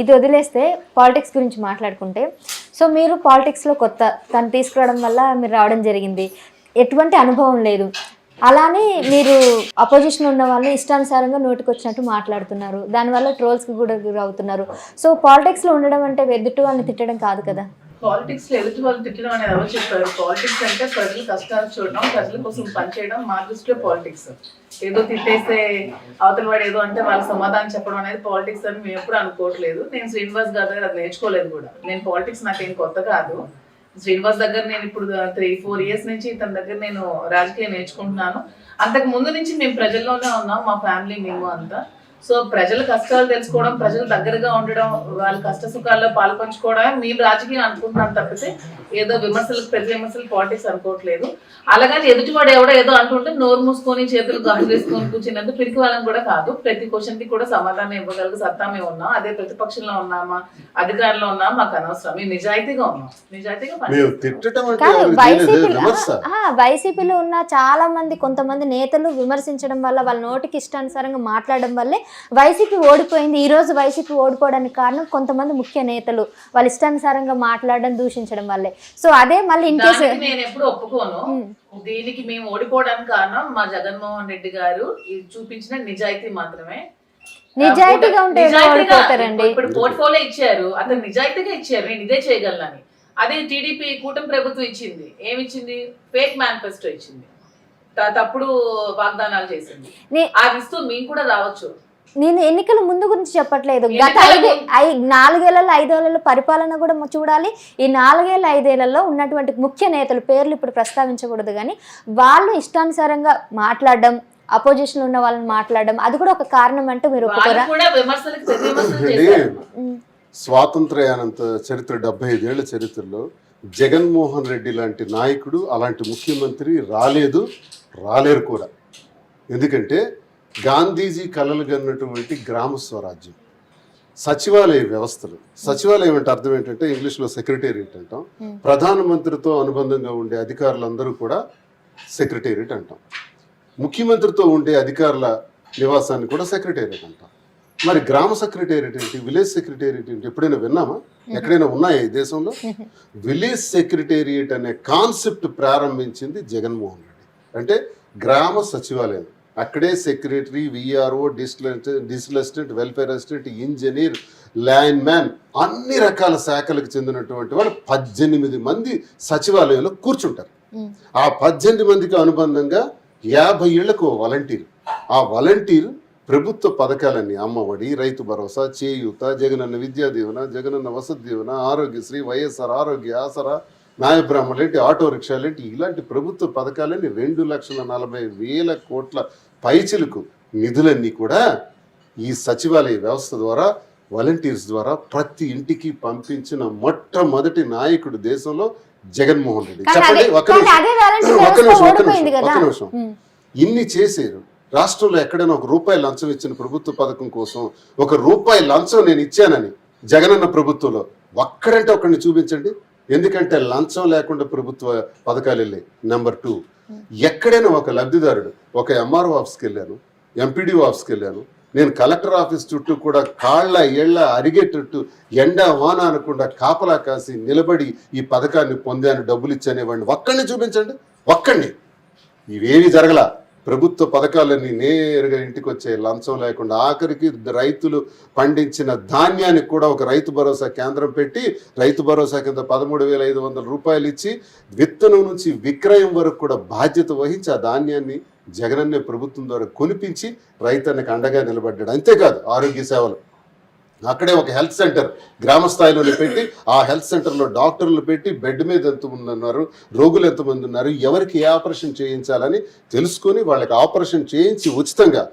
ఇది వదిలేస్తే పాలిటిక్స్ గురించి మాట్లాడుకుంటే సో మీరు పాలిటిక్స్లో కొత్త తను తీసుకురావడం వల్ల మీరు రావడం జరిగింది. ఎటువంటి అనుభవం లేదు. అలానే మీరు అపోజిషన్ ఉన్న వాళ్ళని ఇష్టానుసారంగా నోటికి వచ్చినట్టు మాట్లాడుతున్నారు. దానివల్ల ట్రోల్స్కి కూడా గురవుతున్నారు. సో పాలిటిక్స్లో ఉండడం అంటే ఎదుటి వాళ్ళని తిట్టడం కాదు కదా. పాలిటిక్స్లో ఎదుటి వాళ్ళు తిట్టడం అనేది ఎవరు చెప్పారు? పాలిటిక్స్ అంటే ప్రజలు కష్టాలు చూడడం ప్రజల కోసం పనిచేయడం మా దృష్టిలో పాలిటిక్స్ ఏదో తిట్టేస్తే అవతల వాడు ఏదో అంటే వాళ్ళ సమాధానం చెప్పడం అనేది పాలిటిక్స్ అని మేము ఎప్పుడు అనుకోవట్లేదు. నేను శ్రీనివాస్ గారి దగ్గర అది నేర్చుకోలేదు కూడా. నేను పాలిటిక్స్ నాకేం కొత్త కాదు. శ్రీనివాస్ దగ్గర నేను ఇప్పుడు త్రీ ఫోర్ ఇయర్స్ నుంచి తన దగ్గర నేను రాజకీయం నేర్చుకుంటున్నాను. అంతకు ముందు నుంచి మేము ప్రజల్లోనే ఉన్నాం మా ఫ్యామిలీ మేము అంతా. సో ప్రజల కష్టాలు తెలుసుకోవడం ప్రజలు దగ్గరగా ఉండడం వాళ్ళ కష్ట సుఖాల్లో పాల్పంచుకోవడమే మేము రాజకీయం అనుకుంటున్నాం తప్పితే ఏదో విమర్శలకు ప్రతి విమర్శలు పాలిటిక్స్ అనుకోవట్లేదు. అలాగని ఎదుటివాడు ఎవడో ఏదో అంటుంటే నోరు మూసుకొని చేతులు గాజు వేసుకొని కూర్చున్నందుకు పిరికి వాళ్ళని కూడా కాదు. ప్రతి క్వశ్చన్కి కూడా సమాధానం ఇవ్వగలిగే సత్తా మేము ఉన్నాం. అదే ప్రతిపక్షంలో ఉన్నామా అధికారంలో ఉన్నామా మాకు అనవసరం. మేము నిజాయితీగా ఉన్నాం. నిజాయితీగా వైసీపీలో ఉన్న చాలా మంది కొంతమంది నేతలు విమర్శించడం వల్ల వాళ్ళ నోటికి ఇష్టానుసారంగా మాట్లాడడం వల్లే వైసీపీ ఓడిపోయింది. ఈ రోజు వైసీపీ ఓడిపోవడానికి కారణం కొంతమంది ముఖ్య నేతలు వాళ్ళ ఇష్టానుసారంగా మాట్లాడడం దూషించడం వల్లే. సో అదే మళ్ళీ ఇన్ కేసు నేను ఎప్పుడు ఒప్పుకోను. దీనికి మేము ఓడిపోవడానికి కారణం మా జగన్మోహన్ రెడ్డి గారు చూపించిన నిజాయితీ మాత్రమే. నిజాయితీగా ఉంటే ఓడిపోతారండి? ఇప్పుడు పోర్ట్ఫోలియో ఇచ్చారు. అతను నిజాయితీగా ఇచ్చారు. నేను ఇదే చేయగలనని. అదే టీడీపీ కూటమి ప్రభుత్వం ఇచ్చింది. ఏమి ఇచ్చింది ఫేక్ మేనిఫెస్టో ఇచ్చింది. తప్పుడు వాగ్దానాలు చేసింది. అది ఇస్తూ మేము కూడా రావచ్చు. నేను ఎన్నికల ముందు గురించి చెప్పట్లేదు. గత ఐదు నాలుగేళ్ళలో ఐదేళ్ళలో పరిపాలన కూడా చూడాలి. ఈ నాలుగేళ్ళ ఐదేళ్ళలో ఉన్నటువంటి ముఖ్య నేతలు పేర్లు ఇప్పుడు ప్రస్తావించకూడదు కానీ వాళ్ళు ఇష్టానుసారంగా మాట్లాడడం అపోజిషన్ ఉన్న వాళ్ళని మాట్లాడడం అది కూడా ఒక కారణం అంటూ మీరు. స్వాతంత్ర్యానంత చరిత్ర డెబ్బై ఐదేళ్ళ చరిత్రలో జగన్మోహన్ రెడ్డి లాంటి నాయకుడు అలాంటి ముఖ్యమంత్రి రాలేదు రాలేరు కూడా. ఎందుకంటే గాంధీజీ కలలు కన్నటువంటి గ్రామ స్వరాజ్యం. సచివాలయ వ్యవస్థలు. సచివాలయం అంటే అర్థం ఏంటంటే ఇంగ్లీష్లో సెక్రటేరియట్ అంటాం. Hmm. ప్రధానమంత్రితో అనుబంధంగా ఉండే అధికారులందరూ కూడా సెక్రటేరియట్ అంటాం. ముఖ్యమంత్రితో ఉండే అధికారుల నివాసాన్ని కూడా సెక్రటేరియట్ అంటాం. మరి గ్రామ సెక్రటేరియట్ ఏంటి? విలేజ్ సెక్రటేరియట్ ఏంటి? ఎప్పుడైనా విన్నామా? ఎక్కడైనా ఉన్నాయా ఈ దేశంలో? విలేజ్ సెక్రటేరియట్ అనే కాన్సెప్ట్ ప్రారంభించింది జగన్మోహన్ రెడ్డి. అంటే గ్రామ సచివాలయం. అక్కడే secretary VRO digital assistant welfare assistant engineer land man అన్ని రకాల శాఖలకు చెందినటువంటి వాళ్ళు పద్దెనిమిది మంది సచివాలయంలో కూర్చుంటారు. ఆ పద్దెనిమిది మందికి అనుబంధంగా యాభై ఏళ్ళకు వాలంటీర్ ఆ వాలంటీర్ ప్రభుత్వ పథకాలన్నీ అమ్మఒడి రైతు భరోసా చేయూత జగనన్న విద్యా దీవెన జగనన్న వసతి దీవెన ఆరోగ్యశ్రీ వైఎస్ఆర్ ఆరోగ్య ఆసరా న్యాయబ్రాహ్మణులు ఏంటి ఆటో రిక్షాలు ఏంటి ఇలాంటి ప్రభుత్వ పథకాలన్నీ రెండు లక్షల నలభై వేల కోట్ల పైచిలకు నిధులన్నీ కూడా ఈ సచివాలయ వ్యవస్థ ద్వారా వాలంటీర్స్ ద్వారా ప్రతి ఇంటికి పంపించిన మొట్టమొదటి నాయకుడు దేశంలో జగన్మోహన్ రెడ్డి. చెప్పండి ఒక్క కానీ నిమిషం. ఒక్క వ్యవస్థ నిమిషం, ఒక్క ఓడిపోయింది నిమిషం, కదా. ఒక్క నిమిషం. ఉమ్. ఇన్ని చేశారు. రాష్ట్రంలో ఎక్కడైనా ఒక రూపాయి లంచం ఇచ్చిన ప్రభుత్వ పథకం కోసం ఒక రూపాయి లంచం నేను ఇచ్చానని జగనన్న ప్రభుత్వంలో ఒక్కడంటే ఒక్కడిని చూపించండి. ఎందుకంటే లంచం లేకుండా ప్రభుత్వ పథకాలు వెళ్ళాయి. నెంబర్ టూ ఎక్కడైనా ఒక లబ్ధిదారుడు ఒక ఎంఆర్ఓ ఆఫీస్కి వెళ్ళాను ఎంపీడీఓ ఆఫీస్కి వెళ్ళాను నేను కలెక్టర్ ఆఫీస్ చుట్టూ కూడా కాళ్ళ ఏళ్ళ అరిగేటట్టు ఎండ వాన అనకుండా కాపలా కాసి నిలబడి ఈ పథకాన్ని పొందాను డబ్బులు ఇచ్చానేవాడిని ఒక్కడిని చూపించండి. ఒక్కడిని. ఇవేమీ జరగలా. ప్రభుత్వ పథకాలన్నీ నేరుగా ఇంటికి వచ్చే లంచం లేకుండా ఆఖరికి రైతులు పండించిన ధాన్యానికి కూడా ఒక రైతు భరోసా కేంద్రం పెట్టి రైతు భరోసా కింద పదమూడు వేల ఐదు వందల రూపాయలు ఇచ్చి విత్తనం నుంచి విక్రయం వరకు కూడా బాధ్యత వహించి ఆ ధాన్యాన్ని జగనన్నే ప్రభుత్వం ద్వారా కొనిపించి రైతన్నకు అండగా నిలబడ్డాడు. అంతేకాదు ఆరోగ్య సేవలు. అక్కడే ఒక హెల్త్ సెంటర్ గ్రామ స్థాయిలోనే పెట్టి ఆ హెల్త్ సెంటర్లో డాక్టర్లు పెట్టి బెడ్ మీద ఎంతమంది ఉన్నారు రోగులు ఎంతమంది ఉన్నారు ఎవరికి ఏ ఆపరేషన్ చేయించాలని తెలుసుకొని వాళ్ళకి ఆపరేషన్ చేయించి ఉచితంగా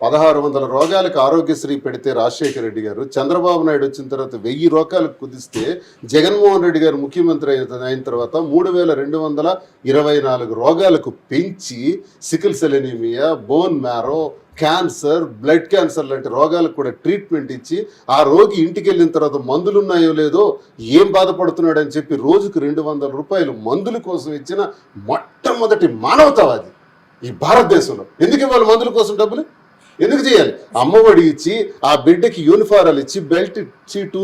పదహారు వందల రోగాలకు ఆరోగ్యశ్రీ పెడితే రాజశేఖర రెడ్డి గారు చంద్రబాబు నాయుడు వచ్చిన తర్వాత వెయ్యి రోగాలకు కుదిస్తే జగన్మోహన్ రెడ్డి గారు ముఖ్యమంత్రి అయిన అయిన తర్వాత మూడు వేల రెండు వందల ఇరవై నాలుగు రోగాలకు పెంచి sickle cell anaemia bone marrow cancer blood cancer లాంటి రోగాలకు కూడా ట్రీట్మెంట్ ఇచ్చి ఆ రోగి ఇంటికి వెళ్ళిన తర్వాత మందులు ఉన్నాయో లేదో ఏం బాధపడుతున్నాడు అని చెప్పి రోజుకు రెండు వందల రూపాయలు మందుల కోసం ఇచ్చిన మొట్టమొదటి మానవతావాది ఈ భారతదేశంలో. ఎందుకు ఇవ్వాలి మందుల కోసం డబ్బులు? ఎందుకు చేయాలి? అమ్మఒడి ఇచ్చి ఆ బిడ్డకి యూనిఫారాలు ఇచ్చి బెల్ట్ ఇచ్చి టూ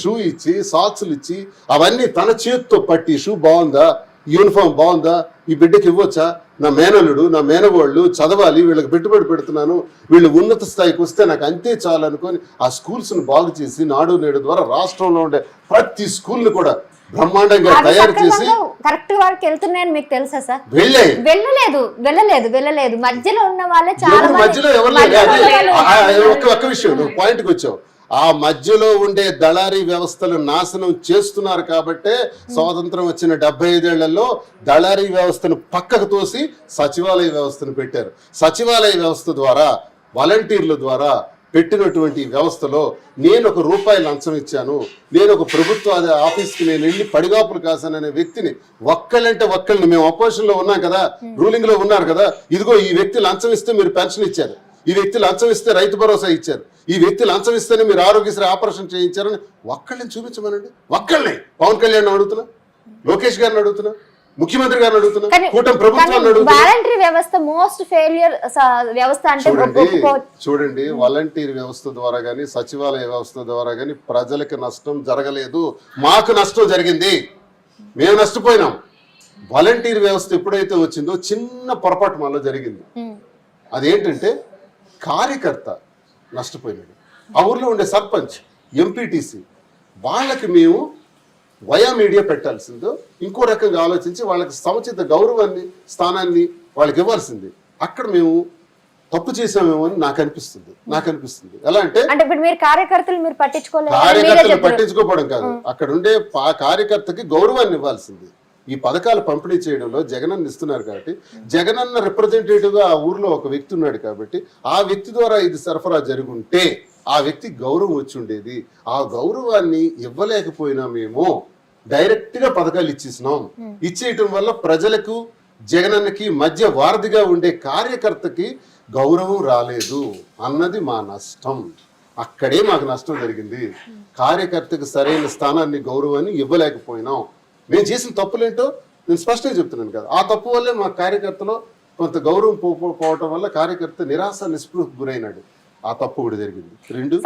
షూ ఇచ్చి సాక్స్లు ఇచ్చి అవన్నీ తన చేతితో పట్టి షూ బాగుందా? యూనిఫామ్ బాగుందా? ఈ బిడ్డకి ఇవ్వచ్చా? నా మేనలుడు నా మేనవాళ్ళు చదవాలి వీళ్ళకి పెట్టుబడి పెడుతున్నాను వీళ్ళు ఉన్నత స్థాయికి వస్తే నాకు అంతే చాలు అనుకొని ఆ స్కూల్స్ను బాగు చేసి నాడు నేడు ద్వారా రాష్ట్రంలో ఉండే ప్రతి స్కూల్ని కూడా బ్రహ్మాండంగా తయారు చేసి కరెక్ట్ వారికి వెళ్తున్నాయని మీకు తెలుసా సార్? వెళ్ళలేదు వెళ్ళలేదు వెళ్ళలేదు. మధ్యలో ఉన్న వాళ్ళే చాలా మధ్యలో ఎవరు ఒక్క విషయం నువ్వు పాయింట్కి వచ్చావు. ఆ మధ్యలో ఉండే దళారీ వ్యవస్థలు నాశనం చేస్తున్నారు కాబట్టే స్వాతంత్రం వచ్చిన డెబ్బై ఐదేళ్ళలో దళారీ వ్యవస్థను పక్కకు తోసి సచివాలయ వ్యవస్థను పెట్టారు. సచివాలయ వ్యవస్థ ద్వారా వాలంటీర్ల ద్వారా పెట్టినటువంటి వ్యవస్థలో నేను ఒక రూపాయి లంచం ఇచ్చాను. నేను ఒక ప్రభుత్వ అదే ఆఫీస్కి నేను వెళ్ళి పడిగాపులు కాసాననే వ్యక్తిని ఒక్కళ్ళంటే ఒక్కళ్ళని మేము అపోజిషన్లో ఉన్నాం కదా రూలింగ్లో ఉన్నారు కదా ఇదిగో ఈ వ్యక్తి లంచం ఇస్తే మీరు పెన్షన్ ఇచ్చారు. ఈ వ్యక్తి లంచం ఇస్తే రైతు భరోసా ఇచ్చారు. ఈ వ్యక్తి లంచం ఇస్తేనే మీరు ఆరోగ్యశ్రీ ఆపరేషన్ చేయించారని ఒక్కళ్ళని చూపించమనండి. ఒక్కళ్ళని. పవన్ కళ్యాణ్ అడుగుతున్నా లోకేష్ గారిని అడుగుతున్నా ముఖ్యమంత్రి గారిని అడుగుతున్నా కానీ కూటమి ప్రభుత్వాన్ని అడుగుతున్నా. వాలంటరీ వ్యవస్థ మోస్ట్ ఫెయిలియర్ వ్యవస్థ అంటే చూడండి వాలంటీర్ వ్యవస్థ ద్వారా గాని సచివాలయ వ్యవస్థ ద్వారా గాని ప్రజలకి నష్టం జరగలేదు. మాకు నష్టం జరిగింది. మేము నష్టపోయినాం. వాలంటీర్ వ్యవస్థ ఎప్పుడైతే వచ్చిందో చిన్న పొరపాటు మనలో జరిగింది. అదేంటంటే కార్యకర్త నష్టపోయినాడు. ఆ ఊర్లో ఉండే సర్పంచ్ ఎంపీటీసీ వాళ్ళకి మేము వయా మీడియా పెట్టాల్సిందో ఇంకో రకంగా ఆలోచించి వాళ్ళకి సముచిత గౌరవాన్ని స్థానాన్ని వాళ్ళకి ఇవ్వాల్సింది. అక్కడ మేము తప్పు చేసామేమో అని నాకు అనిపిస్తుంది. నాకు అనిపిస్తుంది. ఎలా అంటే అంటే ఇప్పుడు మీరు కార్యకర్తలు మీరు పట్టించుకోలేదు కార్యకర్తలు పట్టించుకోవడం కాదు. అక్కడ ఉండే కార్యకర్తకి గౌరవాన్ని ఇవ్వాల్సింది. ఈ పథకాలు పంపిణీ చేయడంలో జగనన్న ఇస్తున్నారు కాబట్టి జగనన్న రిప్రజెంటేటివ్గా ఆ ఊర్లో ఒక వ్యక్తి ఉన్నాడు కాబట్టి ఆ వ్యక్తి ద్వారా ఇది సరఫరా జరుగుంటే ఆ వ్యక్తి గౌరవం వచ్చి ఉండేది. ఆ గౌరవాన్ని ఇవ్వలేకపోయినా మేము డైరెక్ట్గా పథకాలు ఇచ్చేసినాం. ఇచ్చేయటం వల్ల ప్రజలకు జగనన్నకి మధ్య వారధిగా ఉండే కార్యకర్తకి గౌరవం రాలేదు. అన్నది మా నష్టం. అక్కడే మాకు నష్టం జరిగింది. కార్యకర్తకు సరైన స్థానాన్ని గౌరవాన్ని ఇవ్వలేకపోయినాం. నేను చేసిన తప్పులేంటో నేను స్పష్టంగా చెప్తున్నాను కదా. ఆ తప్పు వల్లే మా కార్యకర్తలో కొంత గౌరవం పోవటం వల్ల కార్యకర్త నిరాశ నిస్పృహకు గురైనాడు. ఆ తప్పు కూడా జరిగింది. రెండు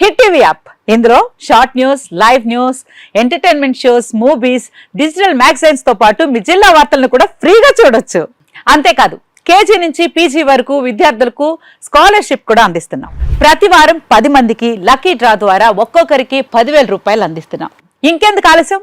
హిట్ టీవీ యాప్. ఇందులో short news live news entertainment shows movies digital మ్యాగజైన్స్తో పాటు మీ జిల్లా వార్తలను కూడా ఫ్రీగా చూడొచ్చు. అంతేకాదు కేజీ నుంచి పీజీ వరకు విద్యార్థులకు స్కాలర్షిప్ కూడా అందిస్తున్నాం. ప్రతి వారం పది మందికి లక్కీ డ్రా ద్వారా ఒక్కొక్కరికి పదివేల రూపాయలు అందిస్తున్నాం. ఇంకెందుకు ఆలస్యం?